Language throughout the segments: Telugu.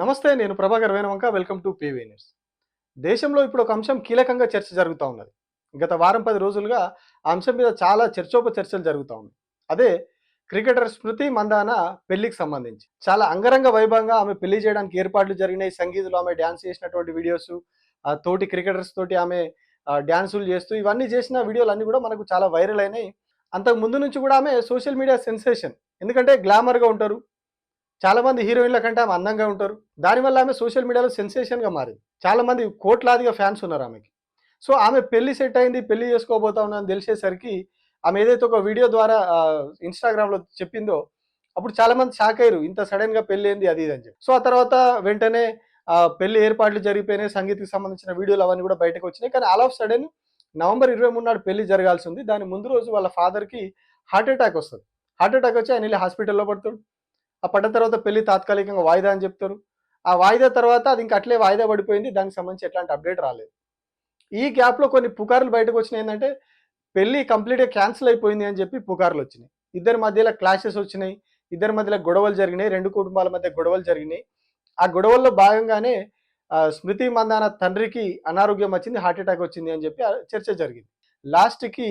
నమస్తే నేను Prabhakar Venavanka. Welcome to PV news. దేశంలో ఇప్పుడు ఒక అంశం కీలకంగా చర్చ జరుగుతూ ఉన్నది. గత వారం పది రోజులుగా ఆ అంశం మీద చాలా చర్చోప చర్చలు జరుగుతూ ఉన్నాయి. అదే క్రికెటర్ స్మృతి మందాన పెళ్ళికి సంబంధించి. చాలా అంగరంగ వైభవంగా ఆమె పెళ్ళి చేయడానికి ఏర్పాట్లు జరిగినాయి. సంగీతంలో ఆమె డ్యాన్స్ చేసినటువంటి వీడియోస్ ఆ తోటి క్రికెటర్స్ తోటి ఆమె డ్యాన్సులు చేస్తూ ఇవన్నీ చేసిన వీడియోలు అన్నీ కూడా మనకు చాలా వైరల్ అయినాయి. అంతకు ముందు నుంచి కూడా ఆమె సోషల్ మీడియా సెన్సేషన్. ఎందుకంటే గ్లామర్గా ఉంటారు. చాలామంది హీరోయిన్ల కంటే ఆమె అందంగా ఉంటారు. దానివల్ల ఆమె సోషల్ మీడియాలో సెన్సేషన్గా మారింది. చాలామంది కోట్లాదిగా ఫ్యాన్స్ ఉన్నారు ఆమెకి. సో ఆమె పెళ్ళి సెట్ అయింది పెళ్ళి చేసుకోబోతా ఉన్నాను తెలిసేసరికి ఆమె ఏదైతే ఒక వీడియో ద్వారా ఇన్స్టాగ్రామ్లో చెప్పిందో అప్పుడు చాలామంది షాక్ అయ్యారు. ఇంత సడన్గా పెళ్ళి ఏంది అది ఇది అని చెప్పి. సో ఆ తర్వాత వెంటనే పెళ్ళి ఏర్పాట్లు జరిగిపోయినాయి. సంగీత్కి సంబంధించిన వీడియోలు అవన్నీ కూడా బయటకు వచ్చినాయి. కానీ ఆల్ ఆఫ్ సడన్ నవంబర్ ఇరవై మూడు నాడు పెళ్ళి జరగాల్సి ఉంది. దాని ముందు రోజు వాళ్ళ ఫాదర్కి హార్ట్ అటాక్ వస్తుంది. హార్ట్ అటాక్ వచ్చి ఆయన వెళ్ళి హాస్పిటల్లో పడతాడు. ఆ పడ్డ తర్వాత పెళ్ళి తాత్కాలికంగా వాయిదా అని చెప్తారు. ఆ వాయిదా తర్వాత అది ఇంకా అట్లే వాయిదా పడిపోయింది. దానికి సంబంధించి ఎట్లాంటి అప్డేట్ రాలేదు. ఈ గ్యాప్లో కొన్ని పుకార్లు బయటకు వచ్చినాయి. ఏంటంటే పెళ్ళి కంప్లీట్గా క్యాన్సిల్ అయిపోయింది అని చెప్పి పుకార్లు వచ్చినాయి. ఇద్దరి మధ్యలో క్లాషెస్ వచ్చినాయి. ఇద్దరి మధ్యలో గొడవలు జరిగినాయి. రెండు కుటుంబాల మధ్య గొడవలు జరిగినాయి. ఆ గొడవల్లో భాగంగానే స్మృతి మందాన తండ్రికి అనారోగ్యం వచ్చింది హార్ట్ అటాక్ వచ్చింది అని చెప్పి ఆ చర్చ జరిగింది. లాస్ట్కి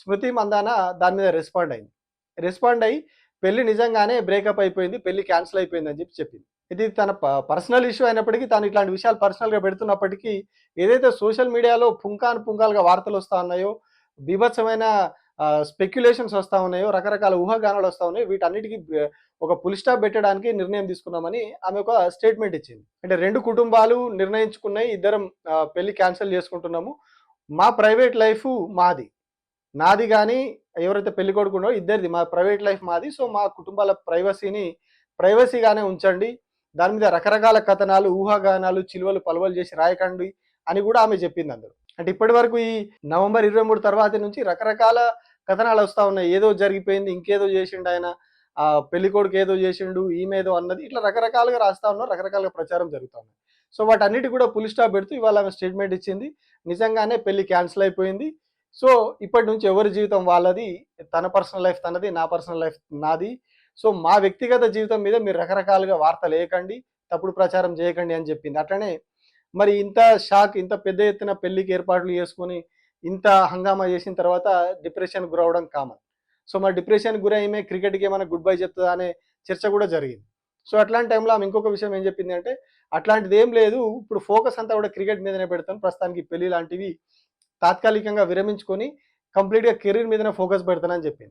స్మృతి మందాన దాని మీద రెస్పాండ్ అయింది. రెస్పాండ్ అయ్యి పెళ్ళి నిజంగానే బ్రేకప్ అయిపోయింది పెళ్ళి క్యాన్సిల్ అయిపోయింది అని చెప్పి చెప్పింది. ఇది తన పర్సనల్ ఇష్యూ అయినప్పటికీ తాను ఇట్లాంటి విషయాలు పర్సనల్గా పెడుతున్నప్పటికీ ఏదైతే సోషల్ మీడియాలో పుంకాను పుంకాలుగా వార్తలు వస్తూ ఉన్నాయో బీభత్సమైన స్పెక్యులేషన్స్ వస్తూ ఉన్నాయో రకరకాల ఊహాగానాలు వస్తూ ఉన్నాయో వీటన్నిటికీ ఒక పులి స్టాప్ పెట్టడానికి నిర్ణయం తీసుకున్నామని ఆమె ఒక స్టేట్మెంట్ ఇచ్చింది. అంటే రెండు కుటుంబాలు నిర్ణయించుకున్నాయి ఇద్దరం పెళ్ళి క్యాన్సిల్ చేసుకుంటున్నాము. మా ప్రైవేట్ లైఫ్ మాది. నాది కానీ ఎవరైతే పెళ్ళి కొడుకున్నారో ఇద్దరిది మా ప్రైవేట్ లైఫ్ మాది. సో మా కుటుంబాల ప్రైవసీని ప్రైవసీగానే ఉంచండి. దాని మీద రకరకాల కథనాలు ఊహాగానాలు చిలువలు పలువలు చేసి రాయకండి అని కూడా ఆమె చెప్పింది అందరూ అంటే ఇప్పటి వరకు ఈ నవంబర్ ఇరవై మూడు తర్వాత నుంచి రకరకాల కథనాలు వస్తూ ఉన్నాయి. ఏదో జరిగిపోయింది ఇంకేదో చేసిండు ఆయన. ఆ పెళ్ళి కొడుకు ఏదో చేసిండు ఈమె ఏదో అన్నది ఇట్లా రకరకాలుగా రాస్తా ఉన్నారు రకరకాలుగా ప్రచారం జరుగుతూ ఉంది. సో వాటన్నిటి కూడా పులి స్టాప్ పెడుతూ ఇవాళ ఆమె స్టేట్మెంట్ ఇచ్చింది. నిజంగానే పెళ్ళి క్యాన్సిల్ అయిపోయింది. సో ఇప్పటి నుంచి ఎవరి జీవితం వాళ్ళది? తన పర్సనల్ లైఫ్ తనది నా పర్సనల్ లైఫ్ నాది. సో మా వ్యక్తిగత జీవితం మీద మీరు రకరకాలుగా వార్తలు వేయకండి తప్పుడు ప్రచారం చేయకండి అని చెప్పింది. అట్లనే మరి ఇంత షాక్ ఇంత పెద్ద ఎత్తున పెళ్ళికి ఏర్పాట్లు చేసుకొని ఇంత హంగామా చేసిన తర్వాత డిప్రెషన్ గురవడం కామన్. సో మరి డిప్రెషన్ గురయ్యమే క్రికెట్కి ఏమైనా గుడ్ బై చెప్తుందా అనే చర్చ కూడా జరిగింది. సో అట్లాంటి టైంలో ఆమె ఇంకొక విషయం ఏం చెప్పింది అంటే అట్లాంటిది ఏం లేదు ఇప్పుడు ఫోకస్ అంతా కూడా క్రికెట్ మీదనే పెడతాను ప్రస్తుతానికి పెళ్ళి లాంటివి తాత్కాలికంగా విరమించుకొని కంప్లీట్గా కెరీర్ మీదనే ఫోకస్ పెడతానని చెప్పింది.